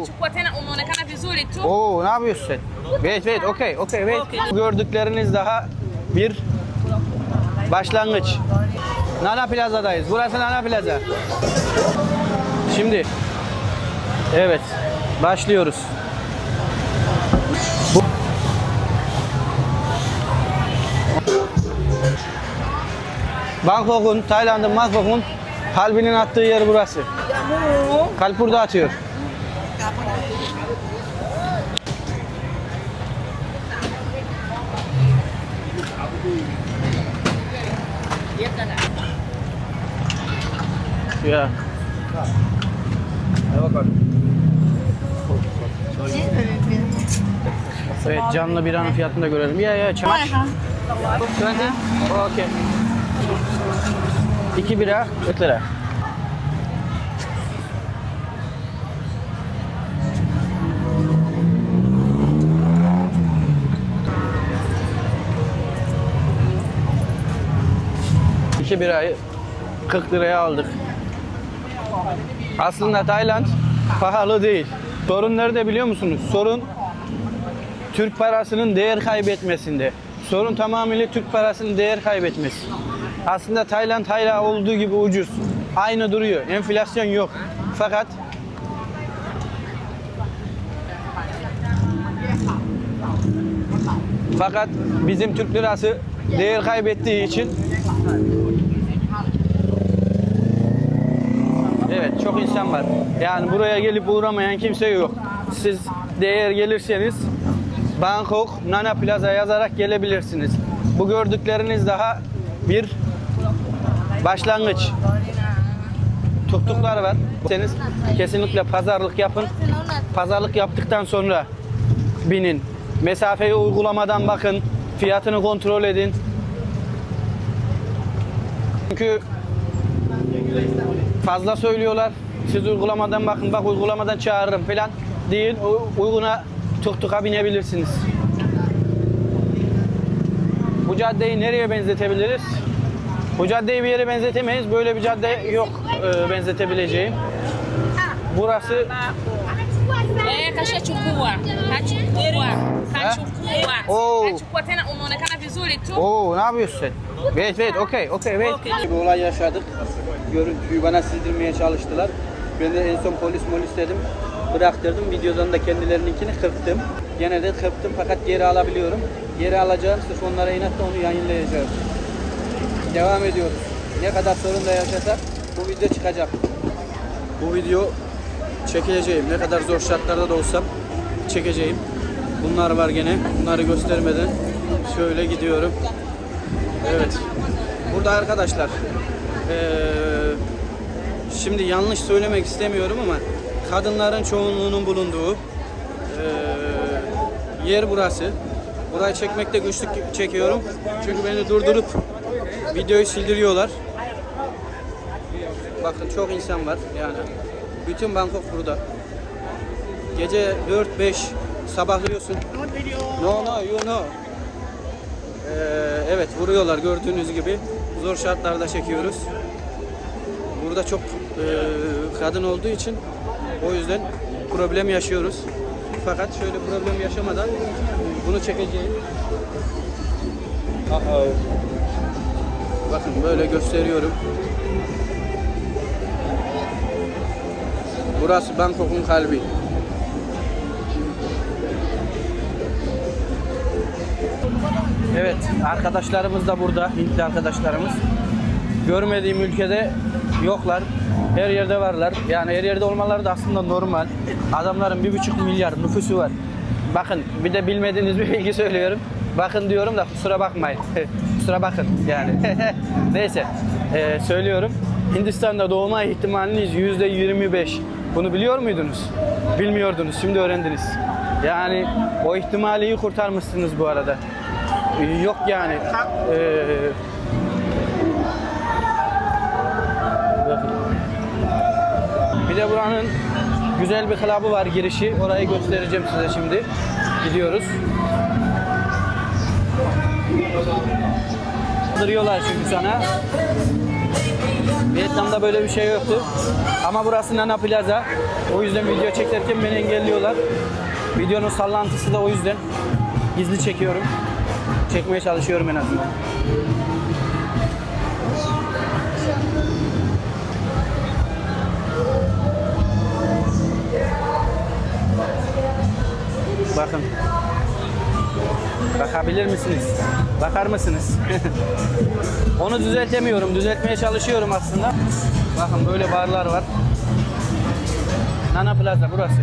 Nachukua tena umeonekana vizuri tu. Oo ne yapıyorsun sen? Wait wait okay okay wait. Okay. Gördükleriniz daha bir başlangıç. Nana Plaza'dayız. Burası Nana Plaza. Şimdi evet başlıyoruz. Bu- Bangkok'un, Tayland'ın Bangkok'un kalbinin attığı yer burası. Kalp burada atıyor. Ya. Evet canlı biranın fiyatını da görelim. Ya ya çamaş. Twenty? Okey. İki bira 40 lira. İki birayı 40 liraya aldık. Aslında Tayland pahalı değil. Sorun nerede biliyor musunuz? Sorun Türk parasının değer kaybetmesinde. Sorun tamamıyla Türk parasının değer kaybetmesi. Aslında Tayland hala olduğu gibi ucuz. Aynı duruyor. Enflasyon yok. Fakat fakat bizim Türk lirası değer kaybettiği için Evet çok insan var. Yani buraya gelip uğramayan kimse yok. Siz değer gelirseniz Bangkok Nana Plaza yazarak gelebilirsiniz. Bu gördükleriniz daha bir başlangıç. Tuktuklar var. Seniz kesinlikle pazarlık yapın. Pazarlık yaptıktan sonra binin. Mesafeyi uygulamadan bakın. Fiyatını kontrol edin. Çünkü fazla söylüyorlar. Siz uygulamadan bakın bak uygulamadan çağırırım falan değil. U- Uyguna tuktuka binebilirsiniz. Bu caddeyi nereye benzetebiliriz? Bu caddeyi bir yere benzetemeyiz. Böyle bir cadde yok e, benzetebileceğim. Burası kashachukua. Kachukua. Kachukua. Oh. Kachukua tena umeonekana vizuri tu. Oo ne yapıyorsun sen? Wait wait okay okay wait. Okay. Bir olay yaşadık. Görüntüyü bana sildirmeye çalıştılar. Ben de en son polis molis dedim. Bıraktırdım. Videodan da kendilerinkini kırptım. Gene de kırptım fakat geri alabiliyorum. Geri alacağım. Sırf onlara inatla onu yayınlayacağım. Devam ediyoruz. Ne kadar sorun da yaşasak bu video çıkacak. Bu video çekeceğim. Ne kadar zor şartlarda da olsam çekeceğim. Bunlar var gene. Bunları göstermeden şöyle gidiyorum. Evet. Burada arkadaşlar eee, şimdi yanlış söylemek istemiyorum ama kadınların çoğunluğunun bulunduğu eee, yer burası. Burayı çekmekte güçlük çekiyorum. Çünkü beni durdurup videoyu sildiriyorlar. Bakın çok insan var yani. Bütün Bangkok burada. Gece 4-5 sabahlıyorsun. No no you know. Ee, evet vuruyorlar gördüğünüz gibi. Zor şartlarda çekiyoruz. Burada çok e, kadın olduğu için o yüzden problem yaşıyoruz. Fakat şöyle problem yaşamadan bunu çekeceğim. Bakın böyle gösteriyorum. Burası Bangkok'un kalbi. Evet, arkadaşlarımız da burada, Hintli arkadaşlarımız. Görmediğim ülkede yoklar. Her yerde varlar. Yani her yerde olmaları da aslında normal. Adamların bir buçuk milyar nüfusu var. Bakın bir de bilmediğiniz bir bilgi söylüyorum. Bakın diyorum da kusura bakmayın. kusura bakın yani. Neyse ee, söylüyorum. Hindistan'da doğma ihtimaliniz yüzde 25. Bunu biliyor muydunuz? Bilmiyordunuz. Şimdi öğrendiniz. Yani o ihtimali iyi kurtarmışsınız bu arada. Yok yani. Ee, Bir de buranın güzel bir klabı var girişi. Orayı göstereceğim size şimdi. Gidiyoruz. Kaldırıyorlar çünkü sana. Vietnam'da böyle bir şey yoktu. Ama burası Nana Plaza. O yüzden video çekerken beni engelliyorlar. Videonun sallantısı da o yüzden gizli çekiyorum. Çekmeye çalışıyorum en azından. Bakın. Bakabilir misiniz? Bakar mısınız? Onu düzeltemiyorum. Düzeltmeye çalışıyorum aslında. Bakın böyle barlar var. Nana Plaza burası.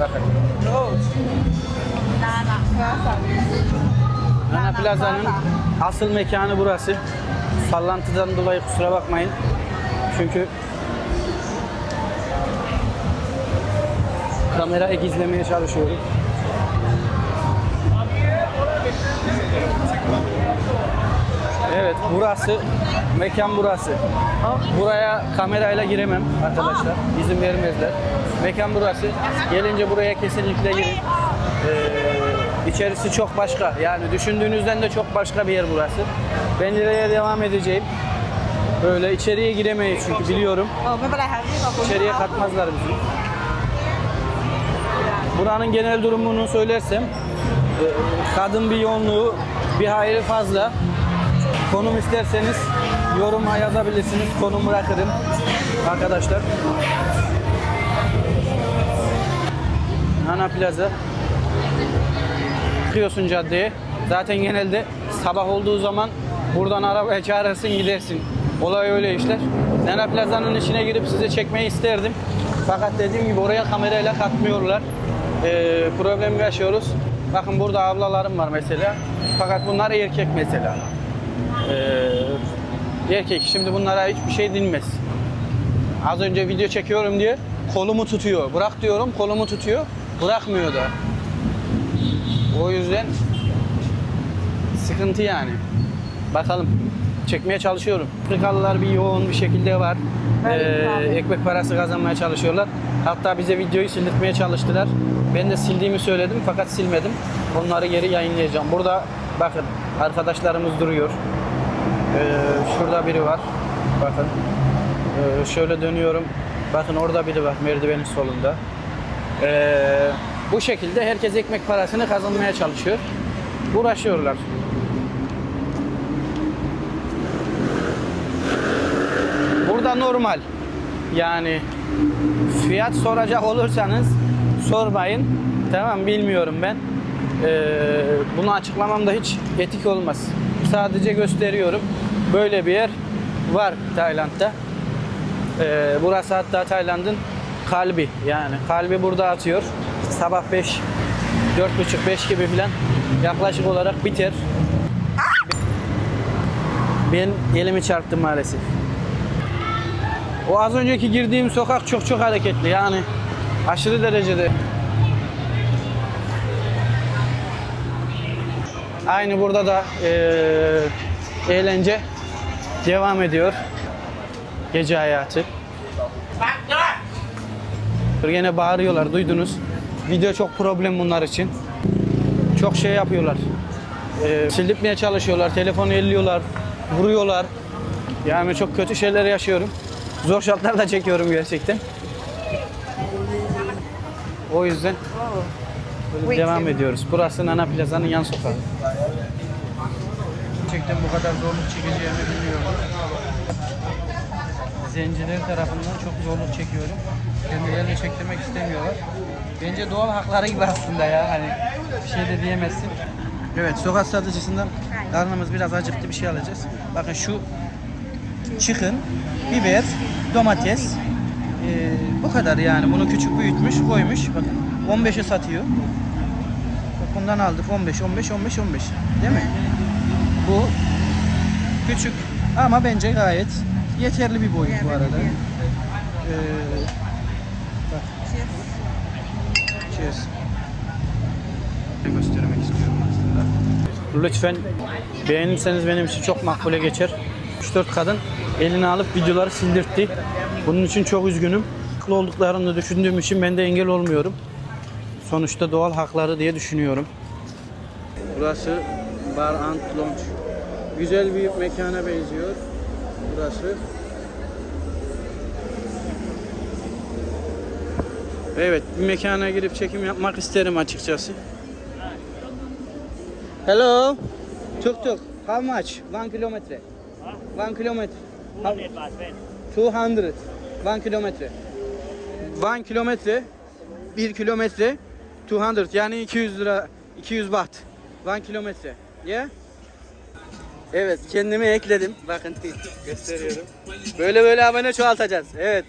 Bakın. Nana Plaza'nın asıl mekanı burası. Sallantıdan dolayı kusura bakmayın. Çünkü kamerayı gizlemeye çalışıyorum. Evet burası. Mekan burası. Buraya kamerayla giremem arkadaşlar. İzin vermezler. Mekan burası. Gelince buraya kesinlikle girin. Ee, içerisi çok başka. Yani düşündüğünüzden de çok başka bir yer burası. Ben nereye devam edeceğim. Böyle içeriye giremeyiz çünkü biliyorum. İçeriye katmazlar bizi. Buranın genel durumunu söylersem e, kadın bir yoğunluğu bir hayli fazla. Konum isterseniz yoruma yazabilirsiniz. Konum bırakırım arkadaşlar. Nana Plaza. Çıkıyorsun caddeye. Zaten genelde sabah olduğu zaman buradan arabaya çağırırsın gidersin. Olay öyle işler. Nana Plaza'nın içine girip size çekmeyi isterdim. Fakat dediğim gibi oraya kamerayla katmıyorlar. Ee, problem yaşıyoruz. Bakın burada ablalarım var mesela. Fakat bunlar erkek mesela. Ee, erkek. Şimdi bunlara hiçbir şey dinmez. Az önce video çekiyorum diye kolumu tutuyor. Bırak diyorum kolumu tutuyor. Bırakmıyor da. O yüzden sıkıntı yani. Bakalım. Çekmeye çalışıyorum. Afrikalılar bir yoğun bir şekilde var. Ee, ekmek parası kazanmaya çalışıyorlar. Hatta bize videoyu sildirtmeye çalıştılar. Ben de sildiğimi söyledim fakat silmedim. Onları geri yayınlayacağım. Burada bakın arkadaşlarımız duruyor. Ee, şurada biri var. Bakın. Ee, şöyle dönüyorum. Bakın orada biri var merdivenin solunda. Ee, bu şekilde herkes ekmek parasını kazanmaya çalışıyor. Uğraşıyorlar. Burada normal. Yani fiyat soracak olursanız sormayın. Tamam bilmiyorum ben. Ee, bunu açıklamam da hiç etik olmaz. Sadece gösteriyorum. Böyle bir yer var Tayland'da. Ee, burası hatta Tayland'ın kalbi yani kalbi burada atıyor. Sabah 5 4.30-5 gibi falan yaklaşık olarak biter. Ben elimi çarptım maalesef. O az önceki girdiğim sokak çok çok hareketli yani aşırı derecede. Aynı burada da eee, eğlence devam ediyor. Gece hayatı. Yine bağırıyorlar duydunuz. Video çok problem bunlar için. Çok şey yapıyorlar. Ee, sildirtmeye çalışıyorlar, telefonu elliyorlar, vuruyorlar. Yani çok kötü şeyler yaşıyorum. Zor şartlarda çekiyorum gerçekten. O yüzden böyle devam ediyoruz. Burası Nana Plaza'nın yan sokağı. Gerçekten bu kadar zorluk çekeceğimi bilmiyordum. Zenciler tarafından çok zorluk çekiyorum. Kendilerini çektirmek istemiyorlar. Bence doğal hakları gibi aslında ya. Hani bir şey de diyemezsin. Evet, sokak satıcısından karnımız biraz acıktı bir şey alacağız. Bakın şu çıkın, biber, domates. Ee, bu kadar yani. Bunu küçük büyütmüş, koymuş. Bakın 15'e satıyor. Bundan aldık 15, 15, 15, 15. Değil mi? Bu küçük ama bence gayet yeterli bir boyut bu arada. Ee, bak. Cheers. Göstermek istiyorum aslında. Lütfen beğenirseniz benim için çok makbule geçer. 3-4 kadın elini alıp videoları sildirtti. Bunun için çok üzgünüm. Haklı olduklarını düşündüğüm için ben de engel olmuyorum sonuçta doğal hakları diye düşünüyorum. Burası Bar and Lounge. Güzel bir mekana benziyor burası. Evet, bir mekana girip çekim yapmak isterim açıkçası. Hello. Tuk tuk. How much? One kilometre. One kilometre. 200. One kilometre. One kilometre. Bir kilometre. 200 yani 200 lira 200 baht. One kilometre. Yeah? Evet kendimi ekledim. Bakın gösteriyorum. Böyle böyle abone çoğaltacağız. Evet.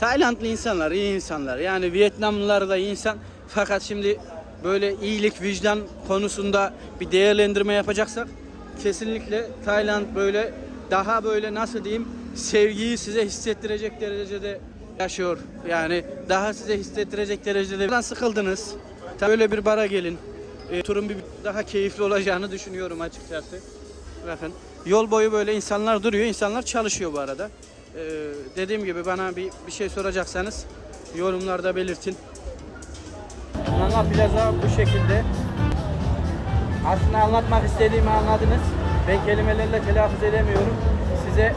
Taylandlı insanlar iyi insanlar. Yani Vietnamlılar da iyi insan. Fakat şimdi böyle iyilik, vicdan konusunda bir değerlendirme yapacaksak kesinlikle Tayland böyle daha böyle nasıl diyeyim sevgiyi size hissettirecek derecede yaşıyor. Yani daha size hissettirecek derecede. Buradan sıkıldınız. Böyle bir bara gelin. E, turun bir daha keyifli olacağını düşünüyorum açıkçası. Bakın yol boyu böyle insanlar duruyor. insanlar çalışıyor bu arada. Ee, dediğim gibi bana bir, bir şey soracaksanız yorumlarda belirtin. Nana Plaza bu şekilde. Aslında anlatmak istediğimi anladınız. Ben kelimelerle telaffuz edemiyorum. Size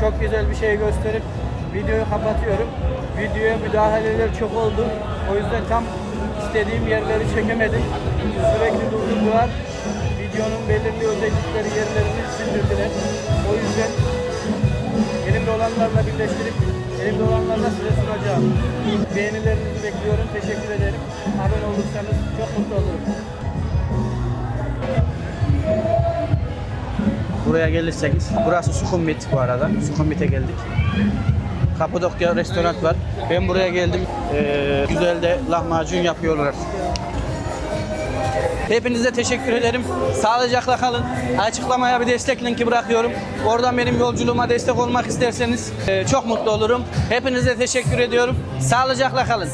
çok güzel bir şey gösterip videoyu kapatıyorum. Videoya müdahaleler çok oldu. O yüzden tam istediğim yerleri çekemedim. Sürekli durdurdular. Videonun belirli özellikleri yerlerini sildirdiler. O yüzden elimde olanlarla birleştirip elimde olanlarla size sunacağım. Beğenilerinizi bekliyorum. Teşekkür ederim. Abone olursanız çok mutlu olurum. Buraya gelirseniz, burası Sukhumvit bu arada. Sukhumvit'e geldik. Kapadokya restoran var. Ben buraya geldim. Ee, güzel de lahmacun yapıyorlar. Hepinize teşekkür ederim. Sağlıcakla kalın. Açıklamaya bir destek linki bırakıyorum. Oradan benim yolculuğuma destek olmak isterseniz e, çok mutlu olurum. Hepinize teşekkür ediyorum. Sağlıcakla kalın.